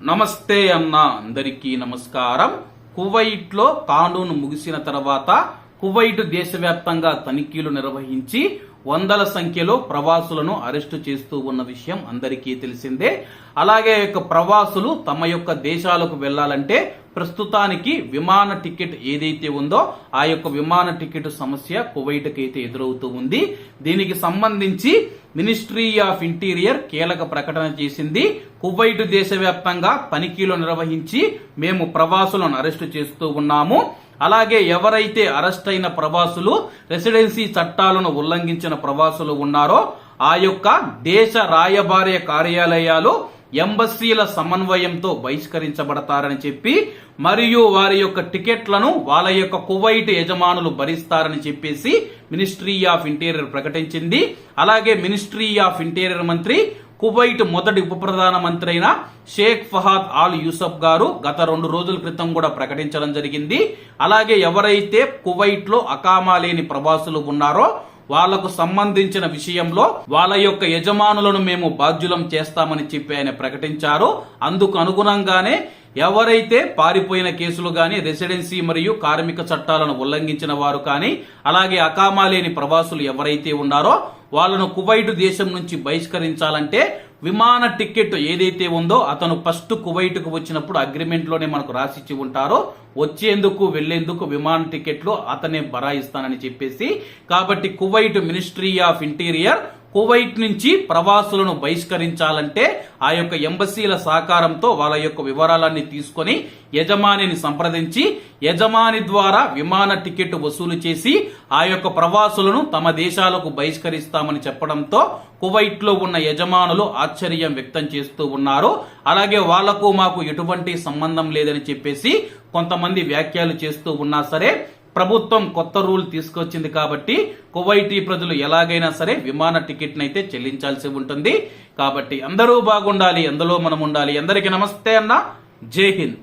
నమస్తే అన్న అందరికీ నమస్కారం. కువైట్లో కానూను ముగిసిన తర్వాత కువైట్ దేశవ్యాప్తంగా తనిఖీలు నిర్వహించి వందల సంఖ్యలో ప్రవాసులను అరెస్టు చేస్తూ ఉన్న విషయం అందరికీ తెలిసిందే. అలాగే యొక్క ప్రవాసులు తమ యొక్క దేశాలకు వెళ్ళాలంటే ప్రస్తుతానికి విమాన టికెట్ ఏదైతే ఉందో ఆ యొక్క విమాన టికెట్ సమస్య కువైట్కి అయితే ఎదురవుతూ ఉంది. దీనికి సంబంధించి మినిస్ట్రీ ఆఫ్ ఇంటీరియర్ కీలక ప్రకటన చేసింది. కువైట్ దేశవ్యాప్తంగా తనిఖీలు నిర్వహించి మేము ప్రవాసులను అరెస్టు చేస్తూ ఉన్నాము. అలాగే ఎవరైతే అరెస్ట్ అయిన ప్రవాసులు రెసిడెన్సీ చట్టాలను ఉల్లంఘించిన ప్రవాసులు ఉన్నారో ఆ యొక్క దేశ రాయబార్య కార్యాలయాలు ఎంబసీల సమన్వయంతో బహిష్కరించబడతారని చెప్పి మరియు వారి యొక్క టికెట్లను వాళ్ళ యొక్క కువైట్ యజమానులు భరిస్తారని చెప్పేసి మినిస్ట్రీ ఆఫ్ ఇంటీరియర్ ప్రకటించింది. అలాగే మినిస్ట్రీ ఆఫ్ ఇంటీరియర్ మంత్రి కువైట్ మొదటి ఉప ప్రధానమంత్రి అయిన షేక్ ఫహాద్ ఆల్ యూసఫ్ గారు గత రెండు రోజుల క్రితం కూడా ప్రకటించడం జరిగింది. అలాగే ఎవరైతే కువైట్లో అకామా లేని ప్రవాసులు ఉన్నారో వాళ్ళకు సంబంధించిన విషయంలో వాళ్ళ యొక్క యజమానులను మేము బాధ్యులం చేస్తామని చెప్పి ఆయన ప్రకటించారు. అందుకు అనుగుణంగానే ఎవరైతే పారిపోయిన కేసులు గాని రెసిడెన్సీ మరియు కార్మిక చట్టాలను ఉల్లంఘించిన వారు కానీ అలాగే అకామా లేని ప్రవాసులు ఎవరైతే ఉన్నారో వాళ్ళను కువైట్ దేశం నుంచి బహిష్కరించాలంటే విమాన టికెట్ ఏదైతే ఉందో అతను ఫస్ట్ కువైట్కు వచ్చినప్పుడు అగ్రిమెంట్లోనే మనకు రాసిచ్చి ఉంటారో వచ్చేందుకు వెళ్ళేందుకు విమాన టికెట్లు అతనే బరాయిస్తానని చెప్పేసి కాబట్టి Kuwait ministry of interior Kuwait నుంచి ప్రవాసులను బహిష్కరించాలంటే ఆ యొక్క ఎంబసీల సహకారంతో వాళ్ళ యొక్క వివరాలన్నీ తీసుకొని యజమానిని సంప్రదించి యజమాని ద్వారా విమాన టికెట్ వసూలు చేసి ఆ యొక్క ప్రవాసులను తమ దేశాలకు బహిష్కరిస్తామని చెప్పడంతో కువైట్లో ఉన్న యజమానులు ఆశ్చర్యం వ్యక్తం చేస్తూ ఉన్నారు. అలాగే వాళ్ళకు మాకు ఎటువంటి సంబంధం లేదని చెప్పేసి కొంతమంది వ్యాఖ్యలు చేస్తూ ఉన్నా సరే ప్రభుత్వం కొత్త రూల్ తీసుకొచ్చింది కాబట్టి కువైటీ ప్రజలు ఎలాగైనా సరే విమాన టికెట్ని అయితే చెల్లించాల్సి ఉంటుంది. కాబట్టి అందరూ బాగుండాలి అందులో మనం ఉండాలి. అందరికీ నమస్తే అన్న. జై హింద్.